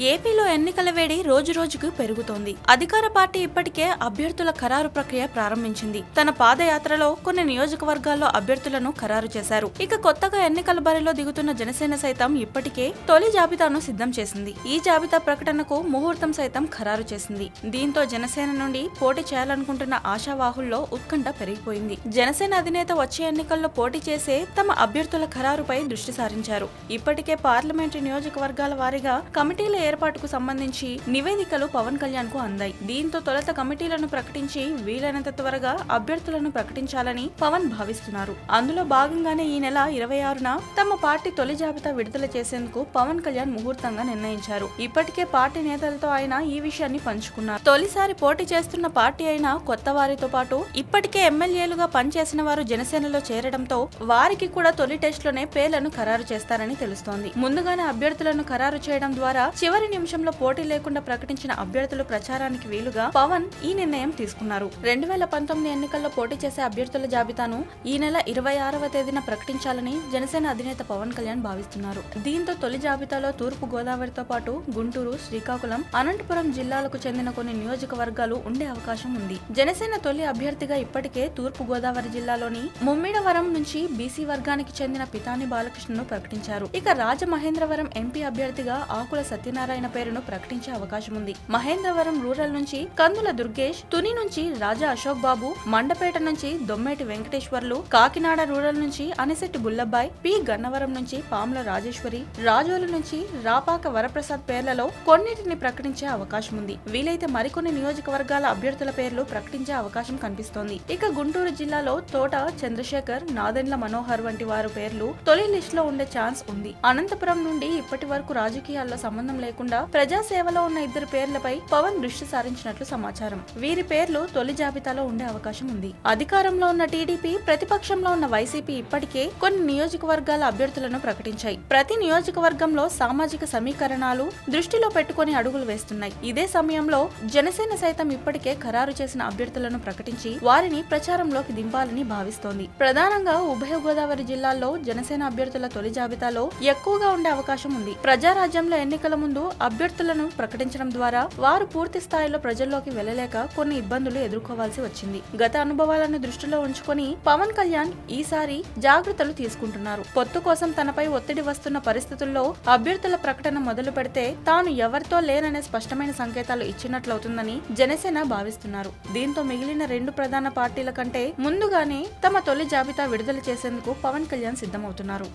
ఏపీలో ఎన్నికల వేడి రోజు రోజుకు పెరుగుతోంది. అధికార పార్టీ ఇప్పటికే అభ్యర్థుల ఖరారు ప్రక్రియ ప్రారంభించింది. తన పాదయాత్రలో కొన్ని నియోజకవర్గాల్లో అభ్యర్థులను ఖరారు చేశారు. ఇక కొత్తగా ఎన్నికల బరిలో దిగుతున్న జనసేన సైతం ఇప్పటికే తొలి జాబితాను సిద్ధం చేసింది. ఈ జాబితా ప్రకటనకు ముహూర్తం సైతం ఖరారు చేసింది. దీంతో జనసేన నుండి పోటీ చేయాలనుకుంటున్న ఆశావాహుల్లో ఉత్కంఠ పెరిగిపోయింది. జనసేన అధినేత వచ్చే ఎన్నికల్లో పోటీ చేసే తమ అభ్యర్థుల ఖరారుపై దృష్టి సారించారు. ఇప్పటికే పార్లమెంటు నియోజకవర్గాల వారీగా కమిటీల ఏర్పాటుకు సంబంధించి నివేదికలు పవన్ కళ్యాణ్కు అందాయి. దీంతో తొలుత కమిటీలను ప్రకటించి వీలైనంత త్వరగా అభ్యర్థులను ప్రకటించాలని పవన్ భావిస్తున్నారు. అందులో భాగంగానే ఈ నెల ఇరవై ఆరున తమ పార్టీ తొలి జాబితా విడుదల చేసేందుకు పవన్ కళ్యాణ్ ముహూర్తంగా నిర్ణయించారు. ఇప్పటికే పార్టీ నేతలతో ఆయన ఈ విషయాన్ని పంచుకున్నారు. తొలిసారి పోటీ చేస్తున్న పార్టీ అయిన కొత్త వారితో పాటు ఇప్పటికే ఎమ్మెల్యేలుగా పనిచేసిన వారు జనసేనలో చేరడంతో వారికి కూడా తొలి టెస్ట్లోనే పేర్లను ఖరారు చేస్తారని తెలుస్తోంది. ముందుగానే అభ్యర్థులను ఖరారు చేయడం ద్వారా చివరి నిమిషంలో పోటీ లేకుండా ప్రకటించిన అభ్యర్థులు ప్రచారానికి వీలుగా పవన్ ఈ నిర్ణయం తీసుకున్నారు. రెండు వేల పంతొమ్మిది ఎన్నికల్లో పోటీ చేసే అభ్యర్థుల జాబితాను ఈ నెల ఇరవై ఆరవ తేదీన ప్రకటించాలని జనసేన అధినేత పవన్ కళ్యాణ్ భావిస్తున్నారు. దీంతో తొలి జాబితాలో తూర్పు గోదావరితో పాటు గుంటూరు శ్రీకాకుళం అనంతపురం జిల్లాలకు చెందిన కొన్ని నియోజకవర్గాలు ఉండే అవకాశం ఉంది. జనసేన తొలి అభ్యర్థిగా ఇప్పటికే తూర్పు గోదావరి జిల్లాలోని ముమ్మిడవరం నుంచి బీసీ వర్గానికి చెందిన పితాని బాలకృష్ణను ప్రకటించారు. ఇక రాజమహేంద్రవరం ఎంపీ అభ్యర్థిగా ఆకుల సత్యనారాయణ పేరును ప్రకటించే అవకాశం ఉంది. మహేంద్రవరం రూరల్ నుంచి కందుల దుర్గేష్ తుని నుంచి రాజా అశోక్ బాబు మండపేట నుంచి దొమ్మేటి వెంకటేశ్వర్లు కాకినాడ రూరల్ నుంచి అనిశెట్టి బుల్లబ్బాయ్ పి గన్నవరం నుంచి పాముల రాజేశ్వరి రాజోలు నుంచి రాపాక వరప్రసాద్ పేర్లలో కొన్నిటిని ప్రకటించే అవకాశం ఉంది. వీలైతే మరికొన్ని నియోజకవర్గాల అభ్యర్థుల పేర్లు ప్రకటించే అవకాశం కనిపిస్తోంది. ఇక గుంటూరు జిల్లాలో తోట చంద్రశేఖర్ నాదెండ్ల మనోహర్ వంటి వారి పేర్లు తొలి లిస్ట్లో ఉండే ఛాన్స్ ఉంది. అనంతపురం నుండి ఇప్పటి వరకు రాజకీయాల్లో సంబంధం లేదు లేకుండా ప్రజాసేవలో ఉన్న ఇద్దరు పేర్లపై పవన్ దృష్టి సారించినట్లు సమాచారం. వీరి పేర్లు తొలి జాబితాలో ఉండే అవకాశం ఉంది. అధికారంలో ఉన్న టీడీపీ ప్రతిపక్షంలో ఉన్న వైసీపీ ఇప్పటికే కొన్ని నియోజకవర్గాల అభ్యర్థులను ప్రకటించాయి. ప్రతి నియోజకవర్గంలో సామాజిక సమీకరణాలు దృష్టిలో పెట్టుకుని అడుగులు వేస్తున్నాయి. ఇదే సమయంలో జనసేన సైతం ఇప్పటికే ఖరారు చేసిన అభ్యర్థులను ప్రకటించి వారిని ప్రచారంలోకి దింపాలని భావిస్తోంది. ప్రధానంగా ఉభయ గోదావరి జిల్లాల్లో జనసేన అభ్యర్థుల తొలి జాబితాలో ఎక్కువగా ఉండే అవకాశం ఉంది. ప్రజారాజ్యంలో ఎన్నికల ముందు ముందు అభ్యర్థులను ప్రకటించడం ద్వారా వారు పూర్తి స్థాయిలో ప్రజల్లోకి వెళ్ళలేక కొన్ని ఇబ్బందులు ఎదుర్కోవాల్సి వచ్చింది. గత అనుభవాలను దృష్టిలో ఉంచుకొని పవన్ కళ్యాణ్ ఈసారి జాగ్రత్తలు తీసుకుంటున్నారు. పొత్తు కోసం తనపై ఒత్తిడి వస్తున్న పరిస్థితుల్లో అభ్యర్థుల ప్రకటన మొదలు పెడితే తాను ఎవరితో లేననే స్పష్టమైన సంకేతాలు ఇచ్చినట్లవుతుందని జనసేన భావిస్తున్నారు. దీంతో మిగిలిన రెండు ప్రధాన పార్టీల కంటే ముందుగానే తమ తొలి జాబితా విడుదల చేసేందుకు పవన్ కళ్యాణ్ సిద్ధమవుతున్నారు.